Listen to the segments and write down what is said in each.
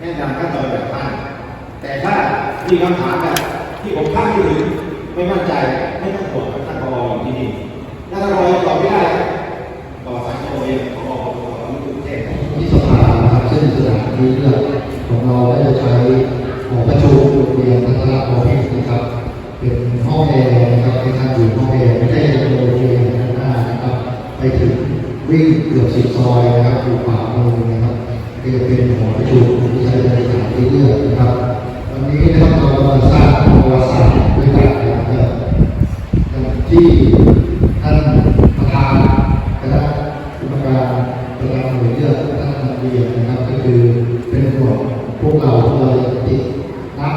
แนะนำขั้นตอนแบบท่านแต่ถ้ามีคำถามที่ผมคาดไม่ถึงไม่มั่นใจไม่ต้องกดท่านรออยู่ที่นี่ถ้าท่านรอตอบไม่ได้ จะใช้หอประชุมโรงเรียนพัฒนาออฟฟิศนะครับ เป็นห้องแอร์นะครับเป็นทางอยู่ห้องแอร์ไม่ใช่โรงเรียนข้างหน้านะครับ ไปถึงวิ่งเกือบสิบซอยนะครับอยู่ขวามือนะครับก็จะเป็นหอประชุมที่ใช้ในสถานที่เลือกนะครับวันนี้นะครับเรามาสร้างประวัติศาสตร์ด้วยกันนะครับที่านประธานคณะกรรมการประธานหน่วยเลือกท่านนักเรียนนะครับ ก็คือเป็นห่วงพวกเราที่เราจะติดนับ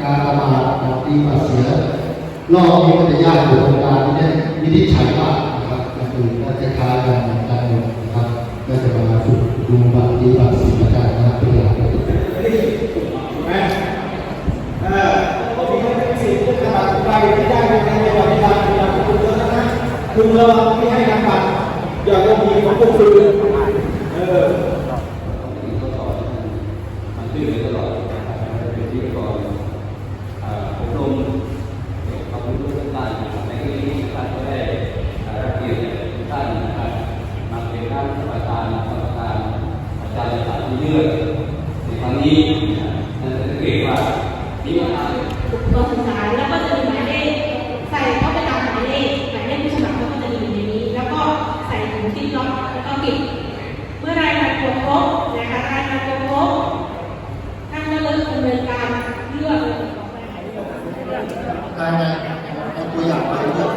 การระบา อีบัตรเสียรอบนี้มันจะยากอยู่ตรงการที่เนี่ยวิธีใช้มานะครับอย่างอื่นก็จะคล้ายกันกันหมดนะครับก็จะมาฝึกดูบัตรปีบัตรเสียกันนะครับเป็นหลักถูกไหมเออผมมีคนเป็นสิทธิ์จะบัตรใครที่ได้ในในวันนี้วันนี้คุณเยอะนะคุณระวังไม่ให้นำบัตรอย่าลงมีของพวกคุณเออมันชื่อเลยตลอดนะครับเป็นที่ก่อนอ่าอบรมเกี่ยวกับความรู้เรื่องต่างๆใน ที่นี้ท่านก็ได้อ่ารับเกียรติท่านนะครับมาเป็นท่านประธานกรรมการอาจารย์สายที่เลือกในครั้งนี้ท่านสังเกตว่ามีปัญหาตัวสื่อสารแล้วก็จะมีหมายเลขใส่เข้าไปตามหมายเลขหมายเลขผู้สมัครก็จะมีอยู่ในนี้ แล้วก็ใส่ถุงที่ล็อกแล้วก็ปิดเมื่อรายงานตัวครบนะคะรายงานตัวครบท่านก็เริ่มดำเนินการเลือกการงานเอาตัวอย่างไปเลือก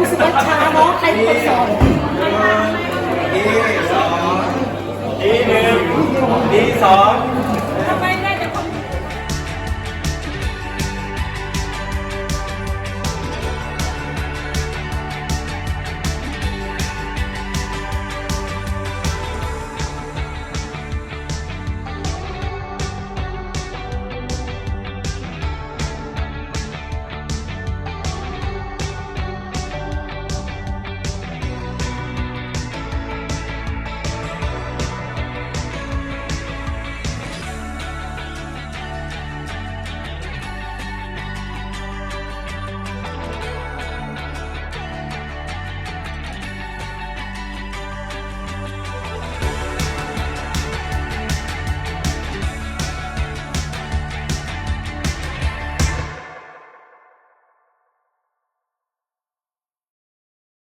รู้สึกว่าช้าเนาะใครเป็นคนสอน ดีสองดีหนึ่งดีสอง